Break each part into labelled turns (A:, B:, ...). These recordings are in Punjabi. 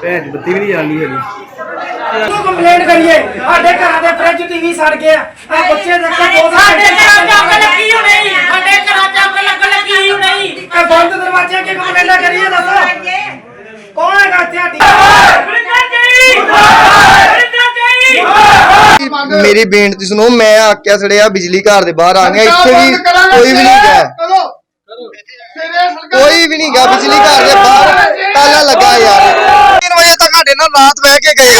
A: ਭੈਣ ਦੀ ਬੱਤੀ ਵੀ ਨਹੀਂ ਜਾਂਦੀ ਹੈਗੀ
B: ਤੂੰ ਕੰਪਲੇਂਟ ਕਰੀਏ ਸਾਡੇ ਘਰਾਂ ਦੇ ਫ੍ਰਿਜ ਟੀਵੀ ਸੜ ਗਏ ਆ ਆ ਬੱਚੇ ਦੇਖੋ ਦੋ
C: ਸਾਡੇ ਘਰਾਂ ਚ ਅੱਗ ਲੱਗੀ ਹੋਈ ਨਹੀਂ ਸਾਡੇ ਘਰਾਂ ਚ ਅੱਗ ਲੱਗ ਲੱਗੀ ਹੋਈ ਨਹੀਂ
B: ਇਹ ਬੰਦ ਦਰਵਾਜ਼ੇ ਕੀ ਕੰਪਲੇਂਟਾਂ ਕਰੀਏ ਦੱਸੋ ਕੌਣ ਹੈਗਾ ਇੱਥੇ
D: ਮੇਰੀ ਬੇਨਤੀ ਸੁਣੋ ਮੈਂ ਆਕਿਆ ਸੜਿਆ ਬਿਜਲੀ ਘਰ ਦੇ ਬਾਹਰ ਆ ਗਿਆ ਇੱਥੇ ਵੀ ਕੋਈ ਵੀ ਨਹੀਂ ਗਿਆ। ਕੋਈ ਵੀ ਨਹੀਂ ਗਿਆ ਬਿਜਲੀ ਘਰ ਦੇ ਬਾਹਰ। ਤਾਲਾ ਲੱਗਾ ਯਾਰ। 3 ਵਜੇ ਤੱਕ ਸਾਡੇ ਨਾਲ ਰਾਤ ਬਹਿ ਕੇ ਗਏ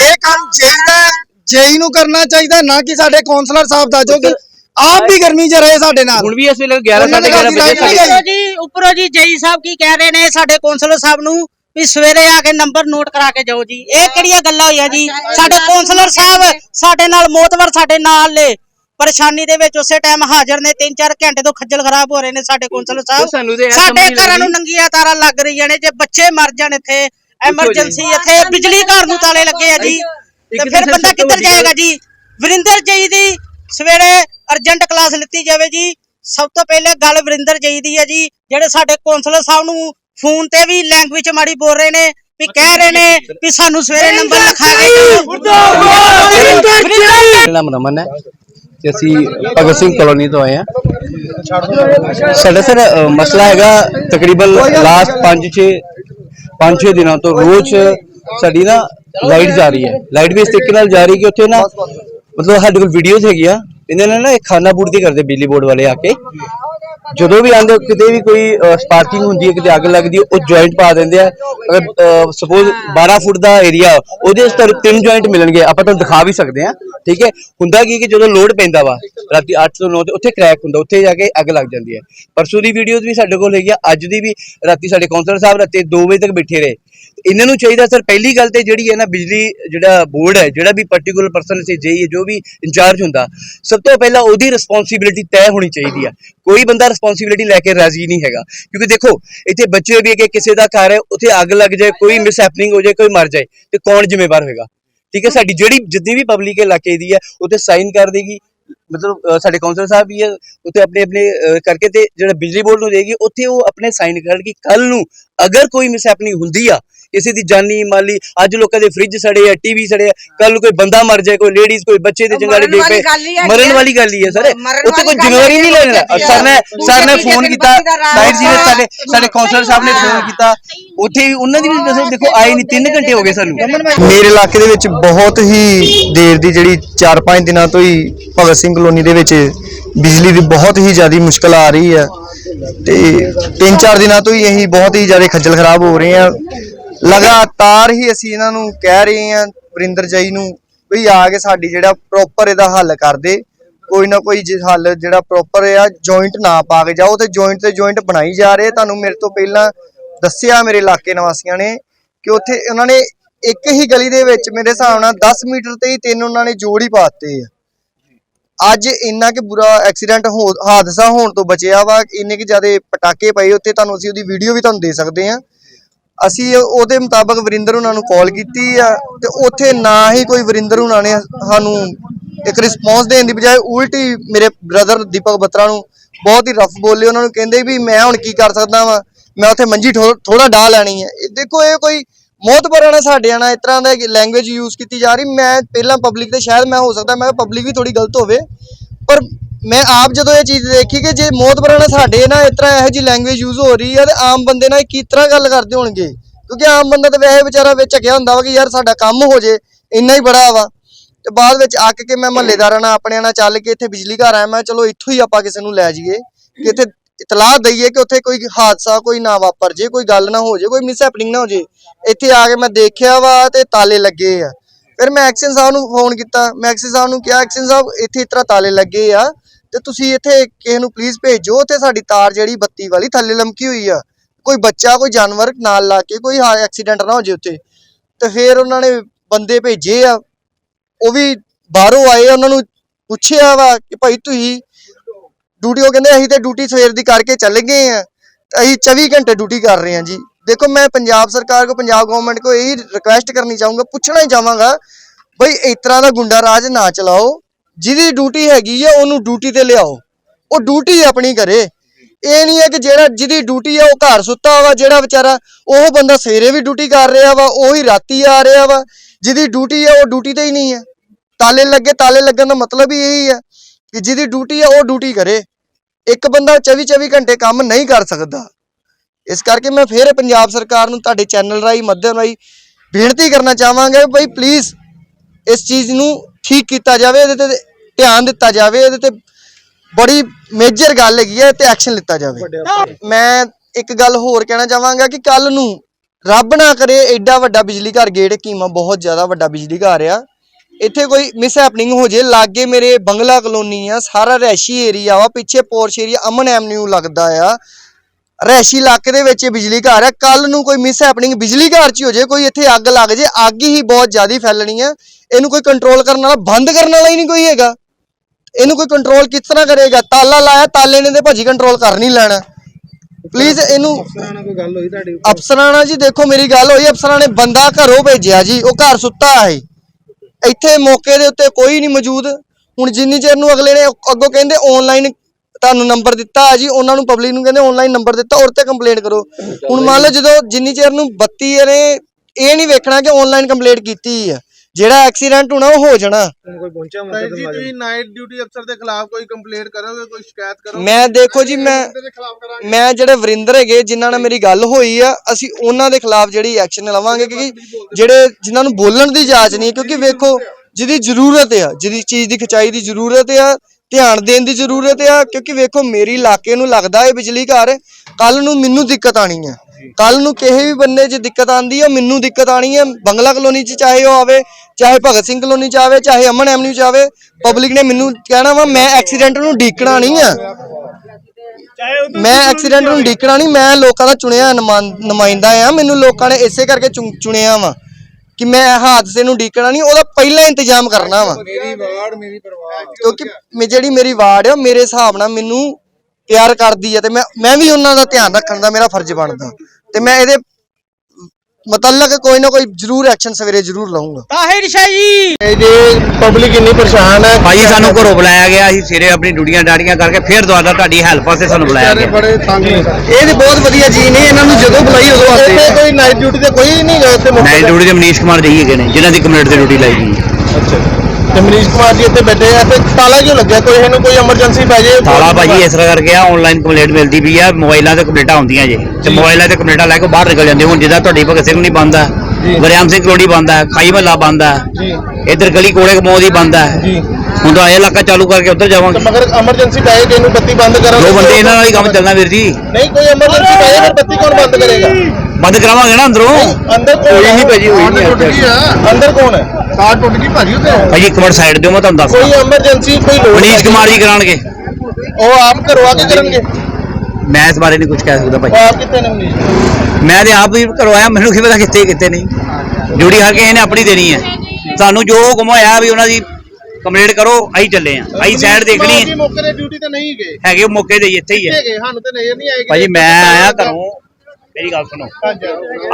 D: ਇਹ ਕੰਮ ਚਾਹੀਦਾ ਜੇਈ ਨੂੰ ਕਰਨਾ ਚਾਹੀਦਾ ਨਾ ਕਿ ਸਾਡੇ ਕਾਉਂਸਲਰ ਸਾਹਿਬ ਦਾ ਜੋ ਕਿ ਆਪ ਵੀ ਗਰਮੀ 'ਚ ਰਹੇ ਸਾਡੇ ਨਾਲ।
A: ਹੁਣ ਵੀ ਇਸ ਵੇਲੇ 11
D: ਉਹਨਾਂ ਦੇ
A: ਸਾਢੇ 11 ਵਜੇ ਸਾਡੇ
E: ਜੀ ਉੱਪਰੋਂ ਜੀ ਜਈ ਸਾਹਿਬ ਕੀ ਕਹਿ ਰਹੇ ਨੇ ਸਾਡੇ ਕੌਂਸਲਰ ਸਾਹਿਬ ਨੂੰ ਵੀ ਸਵੇਰੇ ਆ ਕੇ ਨੰਬਰ ਨੋਟ ਕਰਾ ਕੇ ਜਾਓ ਜੀ। ਇਹ ਕਿਹੜੀਆਂ ਗੱਲਾਂ ਹੋਈਆਂ ਜੀ? ਸਾਡੇ ਕੌਂਸਲਰ ਸਾਹਿਬ ਸਾਡੇ ਨਾਲ ਮੋਤਵਰ ਸਾਡੇ ਨਾਲ ਨੇ। ਪਰੇਸ਼ਾਨੀ ਦੇ ਵਿੱਚ ਉਸੇ ਟਾਈਮ ਹਾਜ਼ਰ ਨੇ 3-4 ਘੰਟੇ ਤੋਂ ਖੱਜਲ ਖਰਾਬ ਹੋ ਰਹੇ ਨੇ ਸਾਡੇ ਕੌਂਸਲਰ ਸਾਹਿਬ। ਸਾਡੇ ਘਰਾਂ ਨੂੰ। ਨੰਗੀਆਂ ਤਾਰਾਂ ਲੱਗ ਰਹੀਆਂ ਨੇ ਜੇ ਬੱਚੇ ਮਰ ਜਾਣ ਇੱਥੇ ਐਮਰਜੈਂਸੀ ਇੱਥੇ ਬਿਜਲੀ ਘਰ ਨੂੰ ਤਾਲੇ ਲੱਗੇ ਆ ਜੀ। ਤੇ ਫਿਰ ਬੰਦਾ ਕਿੱਧਰ ਜਾਏਗਾ ਜੀ? ਵਰਿੰਦਰ ਜਈ ਦੀ ਸਵੇਰੇ ਅਰਜੈਂਟ ਕਲਾਸ ਲਿੱਤੀ ਜਾਵੇ ਜੀ। ਸਭ ਤੋਂ ਪਹਿਲੇ ਗੱਲ ਵਰਿੰਦਰ ਜਈ ਦੀ ਹੈ ਜੀ ਜਿਹੜੇ ਸਾਡੇ ਕੌਂਸਲਰ ਸਾਹਿਬ ਨੂੰ ਫੋਨ ਤੇ ਵੀ ਲੈਂਗੁਏਜ ਮਾੜੀ ਬੋਲ ਰਹੇ ਨੇ ਵੀ ਕਹਿ ਰਹੇ ਨੇ ਵੀ ਸਾਨੂੰ ਸਵੇਰੇ ਨੰਬਰ ਲਿਖਾ ਕੇ ਦਿਓ।
F: ਮੇਰਾ ਨਾਮ ਰਮਨ ਹੈ। ਤੇ ਅਸੀਂ ਭਗਤ ਸਿੰਘ ਕਲੋਨੀ ਤੋਂ ਆਏ ਹਾਂ। ਸਾਡਾ ਸਰ ਮਸਲਾ ਹੈਗਾ ਤਕਰੀਬਨ ਲਾਸਟ 5-6 5-6 ਦਿਨਾਂ ਤੋਂ ਰੋਜ਼ ਸਾਡੀ ਨਾ ਲਾਈਟ ਜਾ ਰਹੀ ਹੈ। ਲਾਈਟ ਵੀ ਇਸ ਤਰੀਕੇ ਨਾਲ ਜਾ ਰਹੀ ਕਿ ਉੱਥੇ ਨਾ ਮਤਲਬ ਸਾਡੇ ਕੋਲ ਵੀਡੀਓਜ਼ ਹੈਗੀਆਂ ਇਹਨਾਂ ਨੇ ਨਾ ਇਹ ਖਾਨਾ ਪੂਰਤੀ ਕਰਦੇ ਬਿਜਲੀ ਬੋਰਡ ਵਾਲੇ ਆ ਕੇ। ਜਦੋਂ ਵੀ ਆਂਦੇ ਕਿਤੇ ਵੀ ਕੋਈ ਸਪਾਰਕਿੰਗ ਹੁੰਦੀ ਹੈ, ਕਿਤੇ ਅੱਗ ਲੱਗਦੀ ਹੈ, ਉਹ ਜੁਆਇੰਟ ਪਾ ਦਿੰਦੇ ਆ। ਅਗਰ ਸਪੋਜ਼ 12 ਫੁੱਟ ਦਾ ਏਰੀਆ ਉਹਦੇ ਵਿੱਚ ਤੁਹਾਨੂੰ ਤਿੰਨ ਜੁਆਇੰਟ ਮਿਲਣਗੇ। ਆਪਾਂ ਤੁਹਾਨੂੰ ਦਿਖਾ ਵੀ ਸਕਦੇ ਆ ਠੀਕ ਹੈ? ਹੁੰਦਾ ਕੀ ਕਿ ਜਦੋਂ ਲੋਡ ਪੈਂਦਾ ਵਾ, ਰਾਤੀ 8 ਤੋਂ 9 ਤੇ ਉੱਥੇ ਕ੍ਰੈਕ ਹੁੰਦਾ, ਉੱਥੇ ਜਾ ਕੇ ਅੱਗ ਲੱਗ ਜਾਂਦੀ ਹੈ। ਪਰਸੋਂ ਦੀ ਵੀਡੀਓਜ਼ ਵੀ ਸਾਡੇ ਕੋਲ ਹੈਗੀ ਆ ਅੱਜ ਦੀ ਵੀ, ਰਾਤੀ ਸਾਡੇ ਕਾਉਂਸਲਰ ਸਾਹਿਬ ਰਾਤੀ 2 ਵਜੇ ਤੱਕ ਬੈਠੇ ਰਹੇ। ਇਹਨਾਂ ਨੂੰ ਚਾਹੀਦਾ ਸਰ, ਪਹਿਲੀ ਗੱਲ ਤੇ ਜਿਹੜੀ ਹੈ ਨਾ ਬਿਜਲੀ ਜਿਹੜਾ ਬੋਰਡ ਹੈ, ਜਿਹੜਾ ਵੀ ਪਾਰਟਿਕੂਲਰ ਪਰਸਨ ਸੇ ਜਈ ਜੋ ਵੀ ਇੰਚਾਰਜ ਹੁੰਦਾ, ਸਭ ਤੋਂ ਪਹਿਲਾਂ ਉਹਦੀ ਰਿਸਪੌਂਸਿਬਿਲਿਟੀ ਤੈਅ ਹੋਣੀ ਚਾਹੀਦੀ ਆ ਕੋਈ ਬੰਦਾ ਰਿਸਪੌਂਸਿਬਿਲਿਟੀ ਲੈ ਕੇ ਰਾਜ਼ੀ ਨਹੀਂ ਹੈਗਾ। ਕਿਉਂਕਿ ਦੇਖੋ, ਇੱਥੇ ਬੱਚੇ ਵੀ ਕਿ ਕਿਸੇ ਦਾ ਘਰ ਹੈ, ਉੱਥੇ ਅੱਗ ਲੱਗ ਜਾਏ, ਕੋਈ ਮਿਸ ਹੈਪਨਿੰਗ ਹੋ ਜਾਏ, ਕੋਈ ਮਰ ਜਾਏ, ਤੇ ਕੌਣ ਜ਼ਿੰਮੇਵਾਰ ਹੋਏਗਾ? ਠੀਕ ਹੈ, ਸਾਡੀ ਜਿਹੜੀ ਜਿੰਨੀ ਵੀ ਪਬਲਿਕ ਇਲਾਕੇ ਦੀ ਹੈ ਉੱਥੇ ਸਾਈਨ ਕਰ ਦੇਗੀ। ਮਤਲਬ ਸਾਡੇ ਕਾਉਂਸਲਰ ਸਾਹਿਬ ਵੀ ਹੈ, ਉੱਥੇ ਆਪਣੇ ਆਪਣੇ ਕਰਕੇ ਤੇ ਜਿਹੜਾ ਬਿਜਲੀ ਬੋਰਡ ਨੂੰ ਦੇਗੀ, ਉੱਥੇ ਉਹ ਆਪਣੇ ਸਾਈਨ ਕਰਨਗੇ। ਕੱਲ ਨੂੰ ਅਗਰ ਕੋਈ ਮਿਸ ਹੈਪਨਿੰਗ ਹੁੰਦੀ ਆ ਕਿਸੇ ਦੀ ਜਾਨੀ ਮਾਲੀ ਅੱਜ ਲੋਕਾਂ ਦੇ ਫ੍ਰਿਜ ਸੜੇ ਆ ਟੀਵੀ ਸੜੇ ਆ ਕੱਲ ਨੂੰ ਕੋਈ ਬੰਦਾ ਮਰ ਜਾਏ ਕੋਈ ਲੇਡੀਜ਼ ਕੋਈ ਬੱਚੇ ਦੇ ਚੰਗਾੜੇ
G: ਵਾਲੀ
F: ਪਏ।
G: ਗੱਲ ਹੀ ਹੈਗੀ
F: ਮਰਨ
G: ਆ।
F: ਵਾਲੀ ਗੱਲ ਹੀ ਹੈ ਸਰ। ਉੱਥੇ ਕੋਈ ਜ਼ਿੰਮੇਵਾਰੀ ਨਹੀਂ। ਲੈਣਾ। ਸਰ ਨੇ ਸਰ ਨੇ ਫੋਨ ਕੀਤਾ
G: ਦਾ
F: ਸਾਹਿਬ ਜੀ ਨੇ। ਸਾਡੇ ਸਾਡੇ ਕਾਉਂਸਲਰ ਸਾਹਿਬ ਨੇ ਫੋਨ ਕੀਤਾ। ਉੱਥੇ ਵੀ ਉਹਨਾਂ ਦੀ ਵੀ ਦੇਖੋ ਆਏ ਨਹੀਂ 3 ਘੰਟੇ ਹੋ ਗਏ ਸਾਨੂੰ।
D: ਮੇਰੇ ਇਲਾਕੇ ਦੇ ਵਿੱਚ ਬਹੁਤ ਹੀ ਦੇਰ ਦੀ ਜਿਹੜੀ 4-5 ਦਿਨਾਂ ਤੋਂ ਹੀ ਭਗਤ ਸਿੰਘ ਕਲੋਨੀ ਦੇ ਵਿੱਚ ਬਿਜਲੀ ਦੀ ਬਹੁਤ ਹੀ ਜ਼ਿਆਦਾ ਮੁਸ਼ਕਲ ਆ ਰਹੀ ਹੈ। ਤੇ 3-4 ਦਿਨਾਂ ਤੋਂ ਹੀ ਅਸੀਂ ਬਹੁਤ ਹੀ ਜ਼ਿਆਦਾ ਖੱਜਲ ਖਰਾਬ ਹੋ ਰਹੇ ਹਾਂ ਲਗਾਤਾਰ ਹੀ ਅਸੀਂ ਇਹਨਾਂ ਨੂੰ ਕਹਿ ਰਹੇ ਹਾਂ ਵਰਿੰਦਰ ਜਈ ਨੂੰ ਵੀ ਆ ਕੇ ਸਾਡੀ ਜਿਹੜਾ ਪ੍ਰੋਪਰ ਇਹਦਾ ਹੱਲ ਕਰ ਦੇ। ਕੋਈ ਨਾ ਕੋਈ ਜੇ ਹੱਲ ਜਿਹੜਾ ਪ੍ਰੋਪਰ ਆ ਜੁਆਇੰਟ ਨਾ ਪਾ ਕੇ ਜਾਓ ਤੇ ਜੁਆਇੰਟ ਤੇ ਜੁਆਇੰਟ ਬਣਾਈ ਜਾ ਰਹੇ। ਤੁਹਾਨੂੰ ਮੇਰੇ ਤੋਂ ਪਹਿਲਾਂ ਦੱਸਿਆ ਮੇਰੇ ਇਲਾਕੇ ਨਿਵਾਸੀਆਂ ਨੇ ਕਿ ਉੱਥੇ ਉਹਨਾਂ ਨੇ ਇੱਕ ਹੀ ਗਲੀ ਦੇ ਵਿੱਚ ਮੇਰੇ ਹਿਸਾਬ ਨਾਲ 10 ਮੀਟਰ ਤੇ ਹੀ ਤਿੰਨ ਉਹਨਾਂ ਨੇ ਜੋੜ ਹੀ ਪਾਤੇ ਆ। ਅੱਜ ਇੰਨਾ ਕਿ ਬੁਰਾ ਐਕਸੀਡੈਂਟ ਹੋ, ਹਾਦਸਾ ਹੋਣ ਤੋਂ ਬਚਿਆ ਵਾ। ਇੰਨੇ ਕਿ ਜ਼ਿਆਦਾ ਪਟਾਕੇ ਪਏ ਉੱਥੇ। ਤੁਹਾਨੂੰ ਅਸੀਂ ਉਹਦੀ ਵੀਡੀਓ ਵੀ ਤੁਹਾਨੂੰ ਦੇ ਸਕਦੇ ਆ ਅਸੀਂ ਉਹਦੇ ਮੁਤਾਬਕ ਵਰਿੰਦਰ ਉਹਨਾਂ ਨੂੰ ਕਾਲ ਕੀਤੀ ਆ ਤੇ ਉੱਥੇ ਨਾ ਹੀ ਕੋਈ ਵਰਿੰਦਰ ਉਹਨਾਂ ਨੇ ਸਾਨੂੰ ਇੱਕ ਰਿਸਪੌਂਸ ਦੇਣ ਦੀ ਬਜਾਏ ਉਲਟੀ ਮੇਰੇ ਬ੍ਰਦਰ ਦੀਪਕ ਬੱਤਰਾ ਨੂੰ ਬਹੁਤ ਹੀ ਰਫ ਬੋਲੇ, ਉਹਨਾਂ ਨੂੰ ਕਹਿੰਦੇ ਵੀ ਮੈਂ ਹੁਣ ਕੀ ਕਰ ਸਕਦਾ ਵਾਂ? ਮੈਂ ਉੱਥੇ ਮੰਜੀ ਥੋੜਾ ਡਾਹ ਲੈਣੀ ਹੈ। ਇਹ ਦੇਖੋ, ਇਹ ਕੋਈ ਮੋਤਬਰਾਂ ਨਾਲ ਸਾਡੇ ਨਾਲ, ਇਸ ਤਰ੍ਹਾਂ ਦਾ ਲੈਂਗੁਏਜ ਯੂਜ਼ ਕੀਤੀ ਜਾ ਰਹੀ। ਮੈਂ ਪਹਿਲਾਂ ਪਬਲਿਕ ਤੇ ਸ਼ਾਇਦ ਮੈਂ ਹੋ ਸਕਦਾ, ਮੈਂ ਪਬਲਿਕ ਵੀ ਥੋੜੀ ਗਲਤ ਹੋਵੇ, ਪਰ ਮੈਂ ਆਪ ਜਦੋਂ ਇਹ ਚੀਜ਼ ਦੇਖੀ ਕਿ ਜੇ ਮੋਤਬਰਾਂ ਨਾਲ ਸਾਡੇ ਨਾ ਇਸ ਤਰ੍ਹਾਂ ਇਹੋ ਜੀ ਲੈਂਗੁਏਜ ਯੂਜ਼ ਹੋ ਰਹੀ ਹੈ ਤੇ ਆਮ ਬੰਦੇ ਨਾਲ ਕਿਸ ਤਰ੍ਹਾਂ ਗੱਲ ਕਰਦੇ ਹੋਣਗੇ? ਕਿਉਂਕਿ ਆਮ ਬੰਦਾ ਤਾਂ ਵੈਸੇ ਵਿਚਾਰਾ ਵਿੱਚ ਝਕਿਆ ਹੁੰਦਾ ਵਾ ਕਿ ਯਾਰ ਸਾਡਾ ਕੰਮ ਹੋ ਜੇ, ਇੰਨਾ ਹੀ ਬੜਾ ਵਾ। ਤੇ ਬਾਅਦ ਵਿੱਚ ਅੱਕ ਕੇ ਮੈਂ ਮਹੱਲੇਦਾਰਾਂ ਨਾਲ ਆਪਣਿਆਂ ਨਾਲ ਚੱਲ ਕੇ ਇੱਥੇ ਬਿਜਲੀ ਘਰ ਆਇਆ, ਮੈਂ ਚਲੋ ਇੱਥੋਂ ਹੀ ਆਪਾਂ ਕਿਸੇ ਨੂੰ ਲੈ ਜਾਈਏ, ਕਿ ਇੱਥੇ ਇਤਲਾਹ ਦਈਏ ਕਿ ਉੱਥੇ ਕੋਈ ਹਾਦਸਾ ਕੋਈ ਨਾ ਵਾਪਰ ਜੇ, ਕੋਈ ਗੱਲ ਨਾ ਹੋ ਜੇ, ਕੋਈ ਮਿਸ ਹੈਪਨਿੰਗ ਨਾ ਹੋ ਜੇ। ਇੱਥੇ ਆ ਕੇ ਮੈਂ ਦੇਖਿਆ ਵਾ ਤੇ ਤਾਲੇ ਲੱਗੇ ਆ। ਫਿਰ ਮੈਂ ਐਕਸ਼ਨ ਸਾਹਿਬ ਨੂੰ ਫੋਨ ਕੀਤਾ। ਮੈਂ ਐਕਸ਼ਨ ਸਾਹਿਬ ਨੂੰ ਕਿਹਾ, ਐਕਸ਼ਨ ਸਾਹਿਬ, ਇੱਥੇ ਇਤਰਾ ਤਾਲੇ ਲੱਗੇ ਆ ਤੇ ਤੁਸੀਂ ਇੱਥੇ ਕਿਸੇ ਨੂੰ ਪਲੀਜ਼ ਭੇਜੋ। ਤੇ ਸਾਡੀ ਤਾਰ ਜਿਹੜੀ ਬੱਤੀ ਵਾਲੀ ਥੱਲੇ ਲਮਕੀ ਹੋਈ ਆ। ਕੋਈ ਬੱਚਾ, ਕੋਈ ਜਾਨਵਰ ਨਾਲ ਲਾ ਕੇ ਕੋਈ ਐਕਸੀਡੈਂਟ ਨਾ ਹੋ ਜੇ ਉੱਥੇ। ਤੇ ਫਿਰ ਉਹਨਾਂ ਨੇ ਬੰਦੇ ਭੇਜੇ ਆ। ਉਹ ਵੀ ਬਾਹਰੋਂ ਆਏ, ਉਹਨਾਂ ਨੂੰ ਪੁੱਛਿਆ ਵਾ ਕਿ ਭਾਈ ਤੁਸੀਂ ਡਿਊਟੀ ਉਹ ਕਹਿੰਦੇ ਅਸੀਂ ਤੇ ਡਿਊਟੀ ਸਵੇਰ ਦੀ ਕਰਕੇ ਚੱਲ ਗਏ ਆ। ਤੇ ਅਸੀਂ 24 ਘੰਟੇ ਡਿਊਟੀ ਕਰ ਰਹੇ ਹਾਂ ਜੀ। देखो मैं पंजाब सरकार को पंजाब गवर्नमेंट को यही रिक्वेस्ट करनी चाहूंगा ਪੁੱਛਣਾ ਹੀ ਚਾਹਾਂਗਾ ਬਈ ਇਸ ਤਰ੍ਹਾਂ ਦਾ ਗੁੰਡਾ ਰਾਜ ਨਾ ਚਲਾਓ ਜਿਹਦੀ ਡਿਊਟੀ ਹੈਗੀ ਆ ਉਹਨੂੰ ਡਿਊਟੀ ਤੇ ਲਿਆਓ ਉਹ ਡਿਊਟੀ ਆਪਣੀ ਕਰੇ ਇਹ ਨਹੀਂ ਹੈ ਕਿ ਜਿਹੜਾ ਜਿਹਦੀ ਡਿਊਟੀ ਆ ਉਹ ਘਰ ਸੁੱਤਾ ਵਾ ਜਿਹੜਾ ਵਿਚਾਰਾ ਉਹ ਬੰਦਾ ਸਵੇਰੇ ਵੀ ਡਿਊਟੀ ਕਰ ਰਿਹਾ ਵਾ ਉਹੀ ਰਾਤੀ ਆ ਰਿਹਾ ਵਾ ਜਿਹਦੀ ਡਿਊਟੀ ਆ ਉਹ ਡਿਊਟੀ ਤੇ ਹੀ ਨਹੀਂ ਹੈ ਤਾਲੇ ਲੱਗੇ ਤਾਲੇ ਲੱਗਣ ਦਾ ਮਤਲਬ ਹੀ ਇਹੀ ਹੈ ਕਿ ਜਿਹਦੀ ਡਿਊਟੀ ਆ ਉਹ ਡਿਊਟੀ ਕਰੇ ਇੱਕ ਬੰਦਾ 24 24 ਘੰਟੇ ਕੰਮ ਨਹੀਂ ਕਰ ਸਕਦਾ ਇਸ ਕਰਕੇ ਮੈਂ ਫਿਰ ਪੰਜਾਬ ਸਰਕਾਰ ਨੂੰ ਤੁਹਾਡੇ ਚੈਨਲ ਰਾਹੀਂ ਮਾਧਿਅਮ ਰਾਹੀਂ ਬੇਨਤੀ ਕਰਨਾ ਚਾਹਾਂਗਾ ਬਈ ਪਲੀਜ਼ ਇਸ ਚੀਜ਼ ਨੂੰ ਠੀਕ ਕੀਤਾ ਜਾਵੇ ਇਹਦੇ ਤੇ ਧਿਆਨ ਦਿੱਤਾ ਜਾਵੇ ਇਹਦੇ ਤੇ ਬੜੀ ਮੇਜਰ ਗੱਲ ਹੈਗੀ ਹੈ ਤੇ ਐਕਸ਼ਨ ਲਿੱਤਾ ਜਾਵੇ। ਮੈਂ ਇੱਕ ਗੱਲ ਹੋਰ ਕਹਿਣਾ ਚਾਹਾਂਗਾ ਕਿ ਕੱਲ ਨੂੰ ਰੱਬ ਨਾ ਕਰੇ ਐਡਾ ਵੱਡਾ ਬਿਜਲੀ ਘਰ ਗੇਟ ਕੀਮਾ ਬਹੁਤ ਜ਼ਿਆਦਾ ਵੱਡਾ ਬਿਜਲੀ ਘਰ ਆ। ਇੱਥੇ ਕੋਈ ਮਿਸ ਹੈਪਨਿੰਗ ਹੋ ਜੇ ਲਾਗੇ ਮੇਰੇ ਬੰਗਲਾ ਕਲੋਨੀ ਆ ਸਾਰਾ ਰੈਸ਼ੀ ਏਰੀਆ ਵਾ ਪਿੱਛੇ ਪੋਰਸ਼ ਏਰੀਆ ਅਮਨ ਐਵਨਿਊ ਲੱਗਦਾ ਆ। ਰੈਸ਼ੀ ਇਲਾਕੇ ਦੇ ਵਿੱਚ ਇਹ ਬਿਜਲੀ ਘਰ ਹੈ। ਕੱਲ ਨੂੰ ਕੋਈ ਮਿਸ ਹੈਪਨਿੰਗ ਬਿਜਲੀ ਘਰ 'ਚ ਹੋ ਜੇ ਕੋਈ ਇੱਥੇ ਅੱਗ ਲੱਗ ਜੇ ਅੱਗ ਹੀ ਬਹੁਤ ਜ਼ਿਆਦਾ ਫੈਲਣੀ ਹੈ। ਇਹਨੂੰ ਕੋਈ ਕੰਟਰੋਲ ਕਰਨ ਵਾਲਾ, ਬੰਦ ਕਰਨ ਵਾਲਾ ਹੀ ਨਹੀਂ ਕੋਈ ਹੈਗਾ। ਇਹਨੂੰ ਕੋਈ ਕੰਟਰੋਲ ਕਿਸ ਤਰ੍ਹਾਂ ਕਰੇਗਾ? ਤਾਲਾ ਲਾਇਆ, ਤਾਲੇ ਨੇ ਤੇ ਭਾਜੀ ਕੰਟਰੋਲ ਕਰ ਨਹੀਂ ਲੈਣਾ। ਪਲੀਜ਼ ਇਹਨੂੰ
A: ਕੋਈ ਗੱਲ ਹੋਈ ਤੁਹਾਡੀ
D: ਅਫਸਰਾਂ ਨਾਲ ਜੀ ਦੇਖੋ, ਮੇਰੀ ਗੱਲ ਹੋਈ, ਅਫਸਰਾਂ ਨੇ ਬੰਦਾ ਘਰੋਂ ਭੇਜਿਆ ਜੀ, ਉਹ ਘਰ ਸੁੱਤਾ ਹੈ ਇੱਥੇ ਮੌਕੇ ਦੇ ਉੱਤੇ ਕੋਈ ਨਹੀਂ ਮੌਜੂਦ। ਹੁਣ ਜਿੰਨੀ ਚਿਰ ਨੂੰ ਅਗਲੇ ਨੇ ਅੱਗੋਂ ਕਹਿੰਦੇ ਆਨਲਾਈਨ ਤੁਹਾਨੂੰ ਨੰਬਰ ਦਿੱਤਾ ਹੈ ਜੀ ਉਹਨਾਂ ਨੂੰ ਪਬਲਿਕ ਨੂੰ ਕਹਿੰਦੇ ਆਨਲਾਈਨ ਨੰਬਰ ਦਿੱਤਾ ਉਹ ਤੇ ਕੰਪਲੇਂਟ ਕਰੋ। ਹੁਣ ਮੰਨ ਲਓ ਜਦੋਂ ਜਿੰਨੀ ਚਿਰ ਨੂੰ ਬੱਤੀ ਨੇ ਇਹ ਨਹੀਂ ਵੇਖਣਾ ਕਿ ਆਨਲਾਈਨ ਕੰਪਲੇਂਟ ਕੀਤੀ ਹੈ ਜਿਹੜਾ ਐਕਸੀਡੈਂਟ ਹੋਣਾ ਉਹ ਹੋ ਜਾਣਾ।
A: ਹੁਣ ਕੋਈ ਪਹੁੰਚਿਆ
G: ਤਾਂ
A: ਮਦਦ
G: ਜੀ ਤੁਸੀਂ ਨਾਈਟ ਡਿਊਟੀ ਅਫਸਰ ਦੇ ਖਿਲਾਫ ਕੋਈ ਕੰਪਲੇਂਟ ਕਰੋਗੇ ਕੋਈ ਸ਼ਿਕਾਇਤ ਕਰੋਗੇ?
D: ਮੈਂ ਦੇਖੋ ਜੀ ਮੈਂ ਮੈਂ ਜਿਹੜੇ ਵਰਿੰਦਰ ਹੈਗੇ ਜਿਨ੍ਹਾਂ ਨਾਲ ਮੇਰੀ ਗੱਲ ਹੋਈ ਆ ਅਸੀਂ ਉਹਨਾਂ ਦੇ ਖਿਲਾਫ ਜਿਹੜੀ ਐਕਸ਼ਨ ਲਵਾਂਗੇ ਕਿਉਂਕਿ ਜਿਹੜੇ ਜਿਨ੍ਹਾਂ ਨੂੰ ਬੋਲਣ ਦੀ ਜਾਂਚ ਨਹੀਂ ਕਿਉਂਕਿ ਵੇਖੋ ਜਿਹਦੀ ਜ਼ਰੂਰਤ ਆ ਜਿਹਦੀ ਚੀਜ਼ ਦੀ ਖਚਾਈ ਦੀ ਜ਼ਰੂਰਤ ਆ ਧਿਆਨ ਦੇਣ ਦੀ ਜ਼ਰੂਰਤ ਆ ਕਿਉਂਕਿ ਵੇਖੋ ਮੇਰੀ ਇਲਾਕੇ ਨੂੰ ਲੱਗਦਾ ਹੈ ਬਿਜਲੀ ਘਰ ਕੱਲ ਨੂੰ ਮੈਨੂੰ ਦਿੱਕਤ ਆਣੀ ਹੈ ਕੱਲ ਨੂੰ ਕਿਸੇ ਵੀ ਬੰਦੇ 'ਚ ਦਿੱਕਤ ਆਂਦੀ ਹੈ ਮੈਨੂੰ ਦਿੱਕਤ ਆਣੀ ਹੈ ਬੰਗਲਾ ਕਲੋਨੀ 'ਚ ਚਾਹੇ ਉਹ ਆਵੇ ਚਾਹੇ ਭਗਤ ਸਿੰਘ ਕਲੋਨੀ 'ਚ ਆਵੇ ਚਾਹੇ ਅਮਨ ਐਵਨਿਊ 'ਚ ਆਵੇ ਪਬਲਿਕ ਨੇ ਮੈਨੂੰ ਕਹਿਣਾ ਵਾ ਮੈਂ ਐਕਸੀਡੈਂਟ ਨੂੰ ਡੀਕਣਾ ਨਹੀਂ ਆ। ਮੈਂ ਐਕਸੀਡੈਂਟ ਨੂੰ ਡੀਕਣਾ ਨਹੀਂ ਮੈਂ ਲੋਕਾਂ ਦਾ ਚੁਣਿਆ ਨੁਮਾਂ- ਨੁਮਾਇੰਦਾ ਆ ਮੈਨੂੰ ਲੋਕਾਂ ਨੇ ਇਸੇ ਕਰਕੇ ਚੁਣ- ਚੁਣਿਆ ਵਾ। ਕਿ ਮੈਂ ਹਾਦਸੇ ਨੂੰ ਡੀਕਣਾ ਨਹੀਂ ਉਹਦਾ ਪਹਿਲਾਂ ਇੰਤਜ਼ਾਮ ਕਰਨਾ ਵਾ।
G: ਮੇਰੀ ਵਾਰਡ ਮੇਰੀ ਪਰਵਾਹ
D: ਕਿਉਂਕਿ ਮੈਂ ਜਿਹੜੀ ਮੇਰੀ ਵਾਰਡ ਆ ਮੇਰੇ ਹਿਸਾਬ ਨਾਲ ਮੈਨੂੰ ਪਿਆਰ ਕਰਦੀ ਹੈ ਤੇ ਮੈਂ ਮੈਂ ਵੀ ਉਹਨਾਂ ਦਾ ਧਿਆਨ ਰੱਖਣ ਦਾ ਮੇਰਾ ਫਰਜ਼ ਬਣਦਾ। ਤੇ ਮੈਂ ਇਹਦੇ ਮਤਲਬ ਕੋਈ ਨਾ ਕੋਈ ਜ਼ਰੂਰ ਐਕਸ਼ਨ ਸਵੇਰੇ ਜ਼ਰੂਰ ਲਵਾਂਗਾ
E: ਤਾਹਿਰ ਸ਼ਾਹ! ਜੀ
G: ਪਬਲਿਕ ਇੰਨੀ ਪਰੇਸ਼ਾਨ ਹੈ।
H: ਭਾਜੀ ਸਾਨੂੰ ਘਰੋਂ ਬੁਲਾਇਆ ਗਿਆ ਅਸੀਂ ਸਵੇਰੇ ਆਪਣੀ ਡਿਊਟੀਆਂ ਡਾੜੀਆਂ ਕਰਕੇ ਫਿਰ ਦੁਬਾਰਾ ਤੁਹਾਡੀ ਹੈਲਪ ਵਾਸਤੇ ਸਾਨੂੰ ਬੁਲਾਇਆ ਗਿਆ।
G: ਬੜੇ ਤੰਗ ਨੇ
D: ਇਹ ਤੇ ਬਹੁਤ ਵਧੀਆ ਜੀ ਨੇ ਇਹਨਾਂ ਨੂੰ ਜਦੋਂ ਬੁਲਾਈ ਉਦੋਂ ਆਤੇ
G: ਇੱਥੇ ਕੋਈ ਨਾਈਟ ਡਿਊਟੀ ਤੇ ਕੋਈ ਨਹੀਂ ਗਿਆ ਇੱਥੇ
H: ਨਾਈਟ ਡਿਊਟੀ ਤੇ। ਮਨੀਸ਼ ਕੁਮਾਰ ਜੀ ਹੈਗੇ ਨੇ ਜਿਨ੍ਹਾਂ ਦੀ ਕਮਿਊਨਿਟੀ ਤੇ ਡਿਊਟੀ ਲਾਈ ਗਈ। ਹੈ।
G: ਅੱਛਾ ਤੇ ਮਨੀਸ਼ ਕੁਮਾਰ ਜੀ ਇੱਥੇ ਬੈਠੇ ਆ ਤੇ ਤਾਲਾ ਕਿਉਂ ਲੱਗਿਆ? ਕੋਈ ਇਹਨੂੰ ਕੋਈ ਐਮਰਜੈਂਸੀ ਪੈ ਜੇ
H: ਤਾਲਾ ਭਾਜੀ ਇਸ ਤਰ੍ਹਾਂ ਕਰਕੇ ਆ ਆਨਲਾਈਨ ਕੰਪਲੇਂਟ ਮਿਲਦੀ ਵੀ ਆ ਮੋਬਾਈਲਾਂ ਤੇ ਕੰਪਲੇਂਟਾਂ ਆਉਂਦੀਆਂ ਜੇ। ਤੇ ਮੋਬਾਈਲਾਂ ਤੇ ਕੰਪਲੇਂਟਾਂ ਲੈ ਕੇ ਬਾਹਰ ਨਿਕਲ ਜਾਂਦੇ ਹੁਣ ਜਿੱਦਾਂ ਤੁਹਾਡੀ ਭਗਤ ਸਿੰਘ ਨਹੀਂ ਬੰਦ ਵਰਿਆਮ ਸਿੰਘ ਕਲੋਨੀ ਬੰਦ ਖਾਈ ਮਹੱਲਾ ਬੰਦ
G: ਜੀ।
H: ਇੱਧਰ ਗਲੀ ਕੋੜੇ ਕਮੋ ਦੀ ਬੰਦ
G: ਜੀ।
H: ਹੁਣ ਤਾਂ ਇਹ ਇਲਾਕਾ ਚਾਲੂ ਕਰਕੇ ਉੱਧਰ ਜਾਵਾਂਗੇ।
G: ਮਗਰ ਐਮਰਜੈਂਸੀ ਪੈ ਜੇ ਇਹਨੂੰ ਬੱਤੀ ਬੰਦ ਕਰਨ
H: ਦੋ ਬੰਦੇ ਇਹਨਾਂ ਨਾਲ ਹੀ ਕੰਮ ਚੱਲਣਾ ਵੀਰ ਜੀ।
G: ਨਹੀਂ ਕੋਈ ਐਮਰਜੈਂਸੀ ਪੈ ਜੇ ਫਿਰ ਬੱਤੀ ਕੌਣ ਬੰਦ ਕਰੇਗਾ?
H: ਬੰਦ ਕਰਾਵਾਂਗੇ ਨਾ ਅੰਦਰੋਂ।
G: ਅੰਦਰ ਕੋਈ
H: ਨਹੀਂ ਭਾਜੀ, ਹੋਈ ਨਹੀਂ
G: ਟੁੱਟ ਗਈ ਆ। ਅੰਦਰ ਕੌਣ ਹੈ? ਤਾਰ ਟੁੱਟ ਗਈ ਭਾਜੀ ਉੱਤੇ
H: ਭਾਜੀ ਇੱਕ ਮਿੰਟ ਸਾਈਡ ਦਿਓ ਮੈਂ ਤੁਹਾਨੂੰ
G: ਕੋਈ
H: ਦੱਸਦਾ
G: ਐਮਰਜੈਂਸੀ ਕੋਈ ਲੋੜ
H: ਮਨੀਸ਼ ਕੁਮਾਰ ਜੀ ਕਰਾਣਗੇ
G: ਉਹ ਆਪ ਕਰਵਾ ਕੇ ਕਰਨਗੇ।
H: ਮੈਂ ਇਸ ਬਾਰੇ ਨਹੀਂ ਕੁਝ ਕਹਿ ਸਕਦਾ ਭਾਜੀ।
G: ਆਪ ਕਿੱਥੇ ਨੇ ਮਨੀਸ਼?
H: ਮੈਂ ਤੇ ਆਪ ਵੀ ਕਰਵਾਇਆ ਮੈਨੂੰ ਕੀ ਪਤਾ ਕਿੱਥੇ ਕਿੱਥੇ ਨਹੀਂ। ਡਿਊਟੀ ਹਰ ਕਿਸੇ ਨੇ ਆਪਣੀ ਦੇਣੀ ਹੈ। ਸਾਨੂੰ ਜੋ ਹੁਕਮ ਹੋਇਆ ਵੀ ਉਹਨਾਂ ਦੀ ਕੰਪਲੀਟ ਕਰੋ ਅਸੀਂ ਚੱਲੇ ਆ ਅਸੀਂ ਸਾਈਡ ਦੇਖਣੀ ਹੈ।
G: ਮੌਕੇ ਤੇ ਡਿਊਟੀ ਤੇ ਨਹੀਂ ਗਏ।
H: ਹੈਗੇ ਮੌਕੇ ਦੇ ਹੀ ਇੱਥੇ ਹੀ ਹੈ।
G: ਹੈਗੇ ਸਾਨੂੰ ਤੇ ਨਜ਼ਰ ਨਹੀਂ ਆਏਗੀ।
H: ਭਾਜੀ ਮੈਂ ਆਇਆ ਘਰੋਂ। ਮੇਰੀ ਗੱਲ ਸੁਣੋ।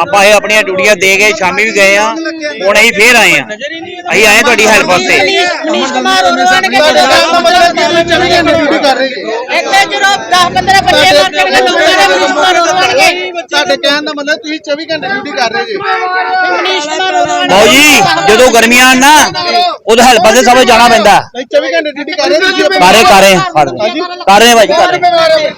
H: ਆਪਾਂ ਇਹ ਆਪਣੀਆਂ ਡਿਊਟੀਆਂ ਦੇ ਕੇ ਸ਼ਾਮੀ ਵੀ ਗਏ ਆ ਹੁਣ ਅਸੀਂ ਫੇਰ ਆਏ ਆ ਅਸੀਂ ਆਏ ਤੁਹਾਡੀ ਹੈਲਪ ਵਾਸਤੇ।
E: ਮਨੀਸ਼ ਕੁਮਾਰ ਉਦੋਂ ਆਣ ਕੇ
G: ਤੁਹਾਡੇ ਕਹਿਣ ਦਾ ਮਤਲਬ ਕਿ ਤੁਸੀਂ 24 ਘੰਟੇ ਡਿਊਟੀ ਕਰ ਰਹੇ ਜੀ
E: ਇੱਥੇ ਜਦੋਂ 10 15 ਬੱਚੇ ਮਰ ਜਾਣਗੇ ਲੋਕਾਂ ਦੇ ਮਨੀਸ਼ ਕੁਮਾਰ ਉਦੋਂ ਆਣ ਕੇ।
G: ਤੁਹਾਡੇ ਕਹਿਣ ਦਾ ਮਤਲਬ ਤੁਸੀਂ 24 ਘੰਟੇ ਡਿਊਟੀ ਕਰ ਰਹੇ ਜੀ।
E: ਮਨੀਸ਼ ਕੁਮਾਰ ਉਦੋਂ ਆਣ
H: ਬਾਊ ਜੀ ਜਦੋਂ ਗਰਮੀਆਂ ਆਉਣ ਨਾ ਉਦੋਂ ਹੈਲਪ ਵਾਸਤੇ ਸਭ ਜਾਣਾ ਪੈਂਦਾ।
G: ਨਹੀਂ 24 ਘੰਟੇ ਡਿਊਟੀ ਕਰ ਰਹੇ ਤੁਸੀਂ
H: ਕਰ ਰਹੇ ਕਰ ਰਹੇ ਕਰ ਰਹੇ। ਕਰ
G: ਰਹੇ।